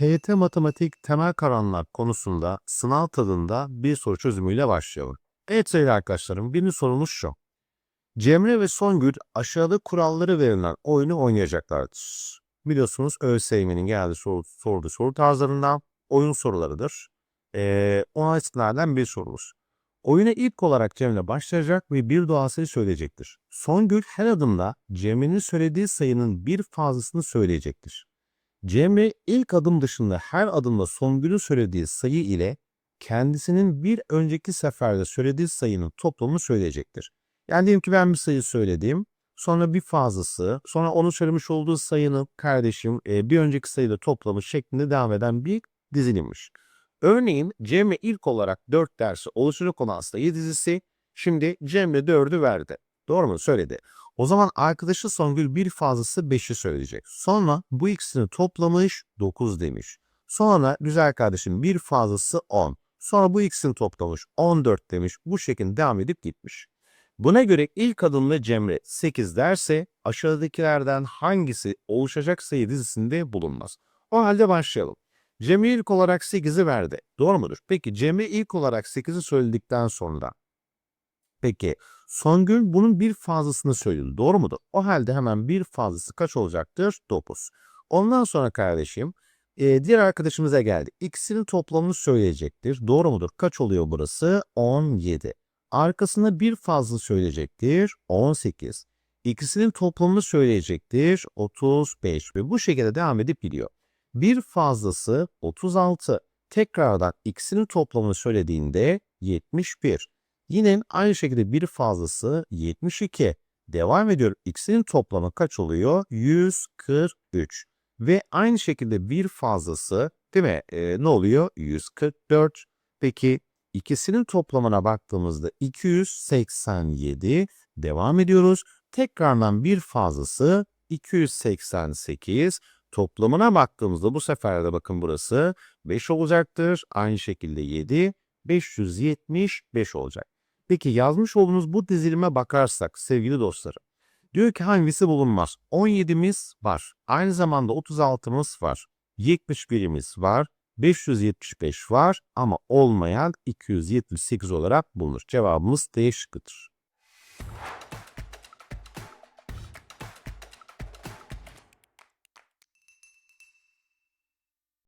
TYT Matematik temel kavramlar konusunda sınav tadında bir soru çözümüyle başlayalım. Evet sevgili arkadaşlarım birinci sorumuz şu. Cemre ve Songül aşağıda kuralları verilen oyunu oynayacaklardır. Biliyorsunuz ÖSYM'nin geldiği soru, sorduğu soru tarzlarından oyun sorularıdır. Ee, ona isimlerden bir sorumuz. Oyuna ilk olarak Cemre başlayacak ve bir doğasını söyleyecektir. Songül her adımda Cemre'nin söylediği sayının bir fazlasını söyleyecektir. Cemre ilk adım dışında her adımda Songül'ün söylediği sayı ile kendisinin bir önceki seferde söylediği sayının toplamını söyleyecektir. Yani diyelim ki ben bir sayı söyledim. Sonra bir fazlası, sonra onun söylemiş olduğu sayının kardeşim e, bir önceki sayıyla toplamı şeklinde devam eden bir dizilimmiş. Örneğin Cemre ilk olarak 4 dersi oluşacak olan sayı dizisi şimdi Cemre 4'ü verdi. Doğru mu? Söyledi. O zaman arkadaşı Songül bir fazlası 5'i söyleyecek. Sonra bu ikisini toplamış 9 demiş. Sonra güzel kardeşim bir fazlası 10. Sonra bu ikisini toplamış 14 demiş. Bu şekilde devam edip gitmiş. Buna göre ilk adımla Cemre 8 derse aşağıdakilerden hangisi oluşacak sayı dizisinde bulunmaz. O halde başlayalım. Cemre ilk olarak 8'i verdi. Doğru mudur? Peki Cemre ilk olarak 8'i söyledikten sonra Peki Songül bunun bir fazlasını söyledi. Doğru mudur? O halde hemen bir fazlası kaç olacaktır? 9. Ondan sonra kardeşim e, diğer arkadaşımıza geldi. İkisinin toplamını söyleyecektir. Doğru mudur? Kaç oluyor burası? 17. Arkasına bir fazla söyleyecektir. 18. İkisinin toplamını söyleyecektir. 35 ve bu şekilde devam edip gidiyor. Bir fazlası 36. Tekrardan ikisinin toplamını söylediğinde 71. Yine aynı şekilde bir fazlası 72. Devam ediyor. X'in toplamı kaç oluyor? 143. Ve aynı şekilde bir fazlası değil mi? Ee, ne oluyor? 144. Peki ikisinin toplamına baktığımızda 287. Devam ediyoruz. Tekrardan bir fazlası 288. Toplamına baktığımızda bu sefer de bakın burası 5 olacaktır. Aynı şekilde 7. 575 olacak. Peki yazmış olduğunuz bu dizilime bakarsak sevgili dostlarım. Diyor ki hangisi bulunmaz? 17'miz var. Aynı zamanda 36'mız var. 71'imiz var. 575 var ama olmayan 278 olarak bulunur. Cevabımız D şıkkıdır.